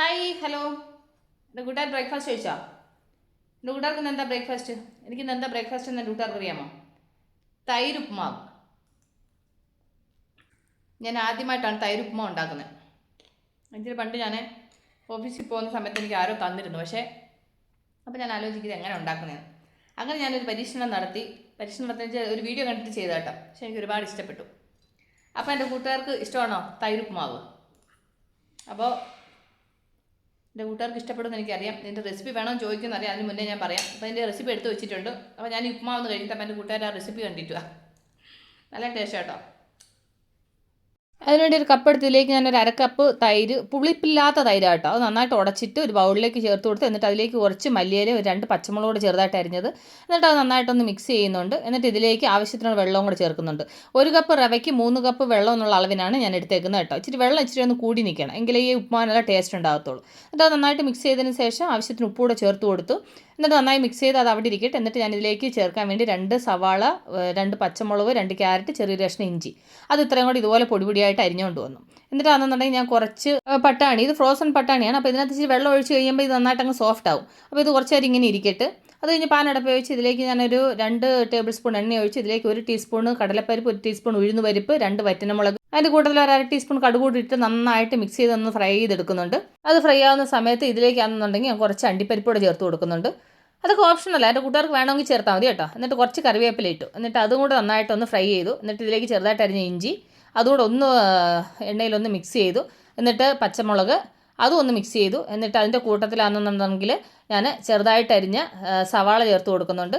Hi hello കൂട്ടുകാർ breakfast ചോദിച്ചോ എന്റെ കൂട്ടുകാർക്ക് എന്താ ബ്രേക്ക്ഫാസ്റ്റ് എനിക്ക് എന്താ ബ്രേക്ക്ഫാസ്റ്റ് എന്ന് എന്റെ കൂട്ടുകാർക്ക് അറിയാമോ? തൈര് ഉപ്മാവ്. ഞാൻ ആദ്യമായിട്ടാണ് തൈര് ഉപ്മാവ് ഉണ്ടാക്കുന്നത്. ഇതിന് പണ്ട് ഞാൻ ഓഫീസിൽ പോകുന്ന സമയത്ത് എനിക്ക് ആരോ തന്നിരുന്നു. പക്ഷേ അപ്പോൾ ഞാൻ ആലോചിക്കുന്നത് എങ്ങനെ ഉണ്ടാക്കുന്നതെന്ന്. അങ്ങനെ ഞാനൊരു പരീക്ഷണം നടത്തി. പരീക്ഷണം നടത്തി ഒരു വീഡിയോ കണ്ടിട്ട് ചെയ്ത കേട്ടോ. പക്ഷേ എനിക്ക് ഒരുപാട് ഇഷ്ടപ്പെട്ടു. അപ്പോൾ എന്റെ കൂട്ടുകാർക്ക് ഇഷ്ടമാണോ തൈര് ഉപ്മാവ്? അപ്പോൾ എന്റെ കൂട്ടുകാർക്ക് ഇഷ്ടപ്പെടുമെന്ന് എനിക്കറിയാം. ഇതിന്റെ റെസിപ്പി വേണോ ചോദിക്കുന്ന അറിയാം. അതിന് മുന്നേ ഞാൻ പറയാം. അപ്പോൾ അതിന്റെ റെസിപ്പി എടുത്ത് വെച്ചിട്ടുണ്ട്. അപ്പോൾ ഞാൻ ഈ ഉപ്പുമാവ് ഒന്ന് കഴിഞ്ഞിട്ട് അപ്പോൾ എന്റെ കൂട്ടുകാർ ആ റെസിപ്പി കണ്ടിട്ടുവാ. നല്ല ടേസ്റ്റ് കേട്ടോ. അതിനുവേണ്ടി ഒരു കപ്പ് എടുത്തതിലേക്ക് ഞാനൊരു അരക്കപ്പ് തൈര് പുളിപ്പില്ലാത്ത തൈര് കേട്ടോ അത് നന്നായിട്ട് ഉടച്ചിട്ട് ഒരു ബൗളിലേക്ക് ചേർത്ത് കൊടുത്ത് എന്നിട്ട് അതിലേക്ക് കുറച്ച് മല്ലിയില ഒരു രണ്ട് പച്ചമുളകോട് ചെറുതായിട്ട് അരിഞ്ഞത്. എന്നിട്ട് അത് നന്നായിട്ടൊന്ന് മിക്സ് ചെയ്യുന്നുണ്ട്. എന്നിട്ട് ഇതിലേക്ക് ആവശ്യത്തിനുള്ള വെള്ളവും കൂടെ ചേർക്കുന്നുണ്ട്. ഒരു കപ്പ് റവയ്ക്ക് മൂന്ന് കപ്പ് വെള്ളം എന്നുള്ള അളവിനാണ് ഞാൻ എടുത്തേക്കുന്നത് കേട്ടോ. ഇച്ചിരി വെള്ളം ഇച്ചിരി ഒന്ന് കൂടി നിൽക്കണം. എങ്കിലേ ഈ ഉപ്പുമാനുള്ള ടേസ്റ്റ് ഉണ്ടാകത്തുള്ളൂ. എന്നിട്ട് അത് നന്നായിട്ട് മിക്സ് ചെയ്തതിന് ശേഷം ആവശ്യത്തിന് ഉപ്പ് കൂടെ ചേർത്ത് കൊടുത്തു. എന്നിട്ട് നന്നായി മിക്സ് ചെയ്ത് അത് അവിടെ ഇരിക്കട്ടെ. എന്നിട്ട് ഞാൻ ഇതിലേക്ക് ചേർക്കാൻ വേണ്ടി രണ്ട് സവാള രണ്ട് പച്ചമുളക് രണ്ട് ക്യാരറ്റ് ചെറിയ കഷ്ണം ഇഞ്ചി. അത് ഇത്രയും കൂടി ഇതുപോലെ പൊടിപൊടിയായിട്ട് അരിഞ്ഞുകൊണ്ട് വന്നു. എന്നിട്ട് അതെന്നുണ്ടെങ്കിൽ ഞാൻ കുറച്ച് പട്ടാണി. ഇത് ഫ്രോസൺ പട്ടാണിയാണ്. അപ്പോൾ ഇതിനകത്ത് ഇച്ചിരി വെള്ളം ഒഴിച്ച് കഴിയുമ്പോൾ ഇത് നന്നായിട്ട് അങ്ങ് സോഫ്റ്റ് ആവും. അപ്പോൾ ഇത് കുറച്ച് നേരം ഇങ്ങനെ ഇരിക്കട്ടെ. അത് കഴിഞ്ഞ് പാനടപ്പ് വെച്ച് ഇതിലേക്ക് ഞാനൊരു രണ്ട് ടേബിൾ സ്പൂൺ എണ്ണ ഒഴിച്ച് ഇതിലേക്ക് ഒരു ടീസ്പൂൺ കടലപ്പരിപ്പ് ഒരു ടീസ്പൂൺ ഉഴുന്ന് പരിപ്പ് രണ്ട് വറ്റനമുളക്. അതിന്റെ കൂട്ടത്തിൽ ഒരു അര ടീസ്പൂൺ കടുക് കൂടി ഇട്ട് നന്നായിട്ട് മിക്സ് ചെയ്ത് ഒന്ന് ഫ്രൈ ചെയ്തെടുക്കുന്നുണ്ട്. അത് ഫ്രൈ ആവുന്ന സമയത്ത് ഇതിലേക്കാണെന്നുണ്ടെങ്കിൽ ഞാൻ കുറച്ച് അണ്ടിപ്പരിപ്പ് കൂടെ ചേർത്ത് കൊടുക്കുന്നുണ്ട്. അതൊക്കെ ഓപ്ഷനല്ല എന്റെ കൂട്ടുകാർക്ക് വേണമെങ്കിൽ ചേർത്താൽ മതി കേട്ടോ. എന്നിട്ട് കുറച്ച് കറിവേപ്പില ഇട്ടു. എന്നിട്ട് അതും കൂടെ നന്നായിട്ടൊന്ന് ഫ്രൈ ചെയ്തു. എന്നിട്ട് ഇതിലേക്ക് ചെറുതായിട്ട് അരിഞ്ഞ ഇഞ്ചി അതുകൂടെ ഒന്ന് എണ്ണയിലൊന്ന് മിക്സ് ചെയ്തു. എന്നിട്ട് പച്ചമുളക് അതും ഒന്ന് മിക്സ് ചെയ്തു. എന്നിട്ട് അതിന്റെ കൂട്ടത്തിലാണെന്നുണ്ടെങ്കിൽ ഞാൻ ചെറുതായിട്ട് അരിഞ്ഞ സവാള ചേർത്ത് കൊടുക്കുന്നുണ്ട്.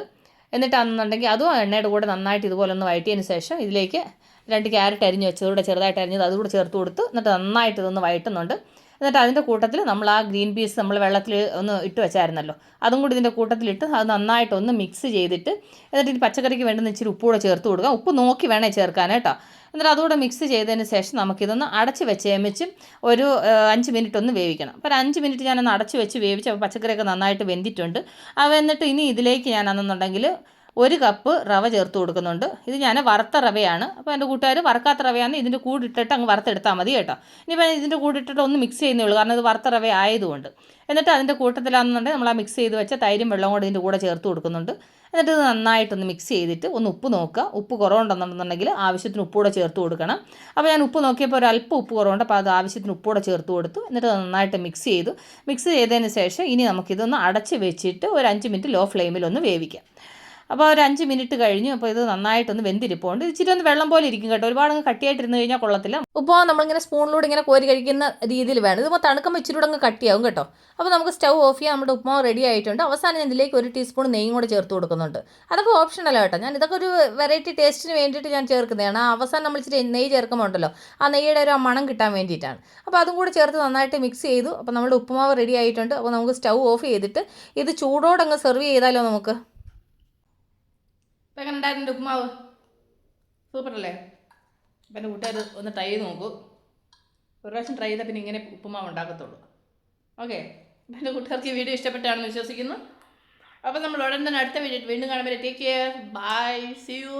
എന്നിട്ടാണെന്നുണ്ടെങ്കിൽ അതും എണ്ണയുടെ കൂടെ നന്നായിട്ട് ഇതുപോലെ ഒന്ന് വഴറ്റിയതിന് ശേഷം ഇതിലേക്ക് രണ്ട് ക്യാരറ്റ് അരിഞ്ഞ് വെച്ചതുകൂടെ ചെറുതായിട്ട് അരിഞ്ഞത് അതുകൂടെ ചേർത്ത് കൊടുത്ത്. എന്നിട്ട് നന്നായിട്ട് ഇതൊന്ന് വഴറ്റുന്നുണ്ട്. എന്നിട്ട് അതിന്റെ കൂട്ടത്തിൽ നമ്മൾ ആ ഗ്രീൻ പീസ് നമ്മൾ വെള്ളത്തിൽ ഒന്ന് ഇട്ട് വെച്ചായിരുന്നല്ലോ. അതും കൂടി ഇതിന്റെ കൂട്ടത്തിലിട്ട് അത് നന്നായിട്ട് ഒന്ന് മിക്സ് ചെയ്തിട്ട് എന്നിട്ട് ഈ പച്ചക്കറിക്ക് വേണ്ടുന്ന ഇച്ചിരി ഉപ്പ് കൂടെ ചേർത്ത് കൊടുക്കാം ഉപ്പ് നോക്കി വേണേ ചേർക്കാൻ കേട്ടോ. എന്നിട്ട് അതുകൂടെ മിക്സ് ചെയ്തതിന് ശേഷം നമുക്കിതൊന്ന് അടച്ച് വെച്ചേമിച്ച് ഒരു അഞ്ച് മിനിറ്റ് ഒന്ന് വേവിക്കണം. അപ്പോൾ അഞ്ച് മിനിറ്റ് ഞാനൊന്ന് അടച്ച് വെച്ച് വേവിച്ച് അപ്പോൾ പച്ചക്കറിയൊക്കെ നന്നായിട്ട് വെന്തിട്ടുണ്ട്. അപ്പോൾ എന്നിട്ട് ഇനി ഇതിലേക്ക് ഞാനെന്നുണ്ടെങ്കിൽ ഒരു കപ്പ് റവ ചേർത്ത് കൊടുക്കുന്നുണ്ട്. ഇത് ഞാൻ വറുത്ത റവയാണ്. അപ്പോൾ എന്റെ കൂട്ടുകാർ വറുക്കാത്ത റവയാണ് ഇതിന്റെ കൂടിട്ടിട്ട് അങ്ങ് വറുത്തെടുത്താൽ മതി കേട്ടോ. ഇനിയിപ്പോൾ ഇതിന്റെ കൂടിട്ടിട്ട് ഒന്ന് മിക്സ് ചെയ്യുന്നേ ഉള്ളൂ. കാരണം ഇത് വറുത്ത റവ ആയതുകൊണ്ട്. എന്നിട്ട് അതിന്റെ കൂട്ടത്തിലാണെന്നുണ്ടെങ്കിൽ നമ്മൾ ആ മിക്സ് ചെയ്ത് വെച്ച തൈരും വെള്ളം കൂടെ ഇതിന്റെ കൂടെ ചേർത്ത് കൊടുക്കുന്നുണ്ട്. എന്നിട്ട് ഇത് നന്നായിട്ടൊന്ന് മിക്സ് ചെയ്തിട്ട് ഒന്ന് ഉപ്പ് നോക്കുക. ഉപ്പ് കുറവുണ്ടെന്നുണ്ടെന്നുണ്ടെങ്കിൽ ആവശ്യത്തിന് ഉപ്പ് കൂടെ ചേർത്ത് കൊടുക്കണം. അപ്പോൾ ഞാൻ ഉപ്പ് നോക്കിയപ്പോൾ ഒരു അല്പം ഉപ്പ് കുറവുണ്ട്. അപ്പോൾ അത് ആവശ്യത്തിന് ഉപ്പ് കൂടെ ചേർത്ത് കൊടുത്തു. എന്നിട്ട് നന്നായിട്ട് മിക്സ് ചെയ്തു. മിക്സ് ചെയ്തതിന് ശേഷം ഇനി നമുക്കിതൊന്ന് അടച്ച് വെച്ചിട്ട് ഒരു അഞ്ച് മിനിറ്റ് ലോ ഫ്ലെയിമിൽ ഒന്ന് വേവിക്കാം. അപ്പോൾ ഒരു അഞ്ച് മിനിറ്റ് കഴിഞ്ഞു. അപ്പോൾ ഇത് നന്നായിട്ടൊന്ന് വെന്തിരിപ്പുണ്ട്. ഇച്ചിരി ഒന്ന് വെള്ളം പോലെ ഇരിക്കും കേട്ടോ. ഒരുപാട് അങ്ങ് കട്ടിയായിട്ടിരുന്ന് കഴിഞ്ഞാൽ കൊള്ളത്തില്ല. ഇപ്പോൾ നമ്മളിങ്ങനെ സ്പൂണിലൂടെ ഇങ്ങനെ കോരി കഴിക്കുന്ന രീതിയിൽ വേണം. ഇതിപ്പോൾ തണുക്കുമ്പോൾ ഇച്ചിരി കൂടെ അങ്ങ് കട്ടിയാവും കേട്ടോ. അപ്പോൾ നമുക്ക് സ്റ്റൗ ഓഫ് ചെയ്യാൻ നമ്മുടെ ഉപ്പുമാവ് റെഡി ആയിട്ടുണ്ട്. അവസാനം ഇതിലേക്ക് ഒരു ടീസ്പൂൺ നെയ്യും കൂടെ ചേർത്ത് കൊടുക്കുന്നുണ്ട്. അതൊക്കെ ഓപ്ഷനല്ല കേട്ടോ ഞാൻ ഇതൊക്കെ ഒരു വെറൈറ്റി ടേസ്റ്റിന് വേണ്ടിയിട്ട് ഞാൻ ചേർക്കുന്നതാണ്. ആ അവസാനം നമ്മൾ ഇച്ചിരി നെയ്യ് ചേർക്കുമ്പോൾ ഉണ്ടല്ലോ ആ നെയ്യുടെ ഒരു മണം കിട്ടാൻ വേണ്ടിയിട്ടാണ്. അപ്പോൾ അതും കൂടെ ചേർത്ത് നന്നായിട്ട് മിക്സ് ചെയ്തു. അപ്പോൾ നമ്മുടെ ഉപ്പുമാവ് റെഡി ആയിട്ടുണ്ട്. അപ്പോൾ നമുക്ക് സ്റ്റൗ ഓഫ് ചെയ്തിട്ട് ഇത് ചൂടോടെ അങ്ങ് സെർവ് ചെയ്താലോ നമുക്ക്? ഇപ്പം എങ്ങനെ ഉണ്ടായിരുന്നു ഉപ്പുമാവ് സൂപ്പർ അല്ലേ അപ്പം എന്റെ കൂട്ടുകാർ ഒന്ന് ട്രൈ ചെയ്ത് നോക്കൂ. ഒരു പ്രാവശ്യം ട്രൈ ചെയ്താൽ പിന്നെ ഇങ്ങനെ ഉപ്പുമാവ് ഉണ്ടാക്കത്തുള്ളൂ. ഓക്കെ അപ്പം എന്റെ കൂട്ടുകാർക്ക് ഈ വീഡിയോ ഇഷ്ടപ്പെട്ടാണെന്ന് വിശ്വസിക്കുന്നു. അപ്പം നമ്മൾ ഉടൻ തന്നെ അടുത്ത വീഡിയോ വീണ്ടും കാണുമ്പോൾ take care bye see you